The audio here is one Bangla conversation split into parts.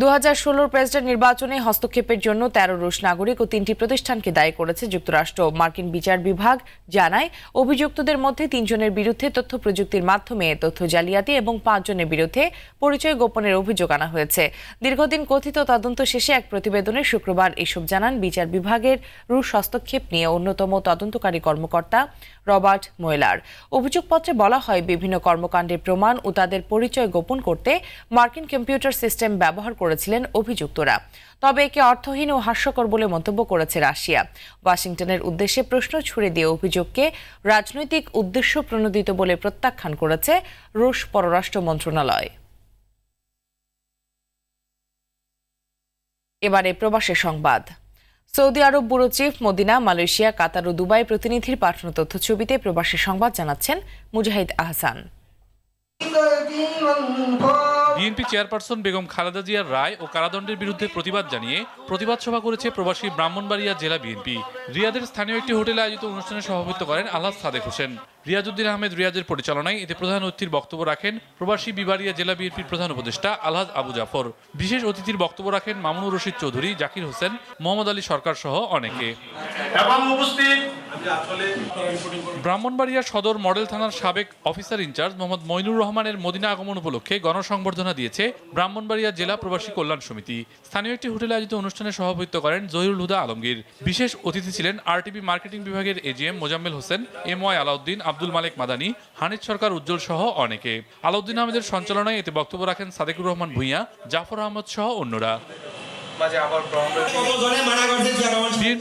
দু হাজার ষোলোর প্রেসিডেন্ট নির্বাচনে হস্তক্ষেপের জন্য তেরো রুশ নাগরিক ও তিনটি প্রতিষ্ঠানকে দায়ী করেছে যুক্তরাষ্ট্র। মার্কিন বিচার বিভাগ জানায়, অভিযুক্তদের মধ্যে তিনজনের বিরুদ্ধে তথ্য প্রযুক্তির মাধ্যমে তথ্য জালিয়াতি এবং পাঁচজনের বিরুদ্ধে পরিচয় গোপনের অভিযোগ আনা হয়েছে। দীর্ঘদিন কথিত তদন্ত শেষে এক প্রতিবেদনে শুক্রবার এসব জানান বিচার বিভাগের রুশ হস্তক্ষেপ নিয়ে অন্যতম তদন্তকারী কর্মকর্তা রবার্ট মোয়েলার। অভিযোগপত্রে বলা হয়, বিভিন্ন কর্মকাণ্ডের প্রমাণ ও তাদের পরিচয় গোপন করতে মার্কিন কম্পিউটার সিস্টেম ব্যবহার করেছিলেন অভিযুক্তরা। তবে একে অর্থহীন ও হাস্যকর বলে মন্তব্য করেছে রাশিয়া। ওয়াশিংটনের উদ্দেশ্যে প্রশ্ন ছুড়ে দিয়ে অভিযোগকে রাজনৈতিক উদ্দেশ্য প্রণোদিত বলে প্রত্যাখ্যান করেছে রুশ পররাষ্ট্র মন্ত্রণালয়। এবারে প্রবাসী সংবাদ। Saudi Arab bureau chief Medina, Malaysia, Qatar ও দুবাই প্রতিনিধির পাঠানো তথ্য ছবিতে প্রবাসী সংবাদ জানাচ্ছেন মুজাহিদ আহসান। বিএনপি চেয়ারপারসন বেগম খালেদা জিয়ার রায় ও কারাদণ্ডের বিরুদ্ধে প্রতিবাদ জানিয়ে প্রতিবাদ সভা করেছে প্রবাসী ব্রাহ্মণবাড়িয়া জেলা বিএনপি। রিয়াদের স্থানীয় একটি হোটেলে আয়োজিত অনুষ্ঠানে সভাপতিত্ব করেন আল্লাহ সাদেক হোসেন। রিয়াজউদ্দিন আহমেদ রিয়াজের পরিচালনায় এতে প্রধান অতিথির বক্তব্য রাখেন প্রবাসী বিবাড়িয়া জেলা বিএনপির প্রধান উপদেষ্টা আলহাজ আবু জাফর। বিশেষ অতিথির বক্তব্য রাখেন মামুনুর রশিদ চৌধুরী, জাকির হোসেন, মোহাম্মদ আলী সরকার সহ অনেকে। এবং উপস্থিত ব্রাহ্মণবাড়িয়া সদর মডেল থানার সাবেক অফিসার ইনচার্জ মোহাম্মদ মইনুর রহমানের মদিনা আগমন উপলক্ষে গণসংবর্ধনা দিয়েছে ব্রাহ্মণবাড়িয়া জেলা প্রবাসী কল্যাণ সমিতি। স্থানীয় একটি হোটেলে আয়োজিত অনুষ্ঠানে সভাপতিত্ব করেন জহিরুল হুদা আলমগীর। বিশেষ অতিথি ছিলেন আরটিভি মার্কেটিং বিভাগের AGM Mozammel Hossain M Y Alauddin Abdul Malek Madani Hanid Sarkar Ujjwal সহ অনেকে। আলাউদ্দিন আহমেদের সঞ্চালনায় এতে বক্তব্য রাখেন সাদেকুর রহমান ভূঁইয়া জাফর আহমদ সহ অন্যরা।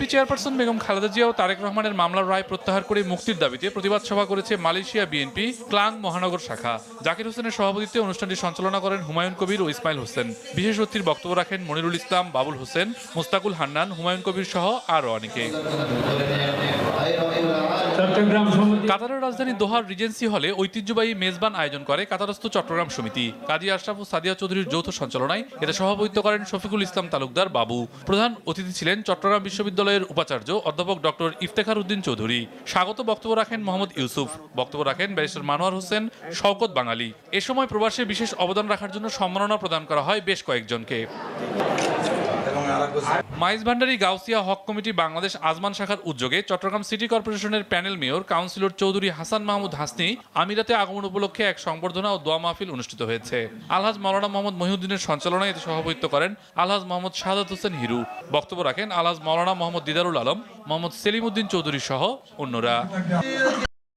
বিএনপি চেয়ারপারসন বেগম খালেদা জিয়া ও তারেক রহমানের মামলার রায় প্রত্যাহার করে মুক্তির দাবিতে প্রতিবাদ সভা করেছে মালয়েশিয়া বিএনপি, ক্লাং মহানগর শাখা। জাকির হোসেনের সভাপতিত্বে অনুষ্ঠানটি সঞ্চালনা করেন হুমায়ুন কবির ও ইসমাইল হোসেন। বিশেষ অতিথির বক্তব্য রাখেন মনিরুল ইসলাম, বাবুল হোসেন, মোস্তাকুল হান্নান, হুমায়ুন কবির সহ আরও অনেকে। কাতারের রাজধানী দোহার রিজেন্সি হলে ঐতিহ্যবাহী মেজবান আয়োজন করে কাতারস্থ চট্টগ্রাম সমিতি। কাজী আশরাফ ও সাদিয়া চৌধুরীর যৌথ সঞ্চালনায় এতে সভাপতিত্ব করেন শফিকুল ইসলাম তালুকদার বাবু। প্রধান অতিথি ছিলেন চট্টগ্রাম বিশ্ববিদ্যালয়ের উপাচার্য অধ্যাপক ডক্টর ইফতেখার উদ্দিন চৌধুরী। স্বাগত বক্তব্য রাখেন মোহাম্মদ ইউসুফ। বক্তব্য রাখেন ব্যারিস্টার মানোয়ার হোসেন শওকত বাঙালি। এ সময় প্রবাসে বিশেষ অবদান রাখার জন্য সম্মাননা প্রদান করা হয় বেশ কয়েকজনকে। মাইজ ভান্ডারি গাউসিয়া হক কমিটি বাংলাদেশ আজমান শাখার উদ্যোগে চট্টগ্রাম সিটি কর্পোরেশনের panel mayor, councillor Chowdhury Hasan Mahmud Hasni আমিরাতে আগমন উপলক্ষে এক সংবর্ধনা ও দোয়া মাহফিল অনুষ্ঠিত হয়েছে। আলহাজ মাওলানা মোহাম্মদ মহিউদ্দিনের সঞ্চালনায় এতে সভাপতিত্ব করেন আলহাজ মোহাম্মদ শাহাদাত হোসেন হিরু। বক্তব্য রাখেন আলহাজ মাওলানা মোহাম্মদ দিদারুল আলম, মোহাম্মদ সেলিম উদ্দিন চৌধুরী সহ অন্যরা।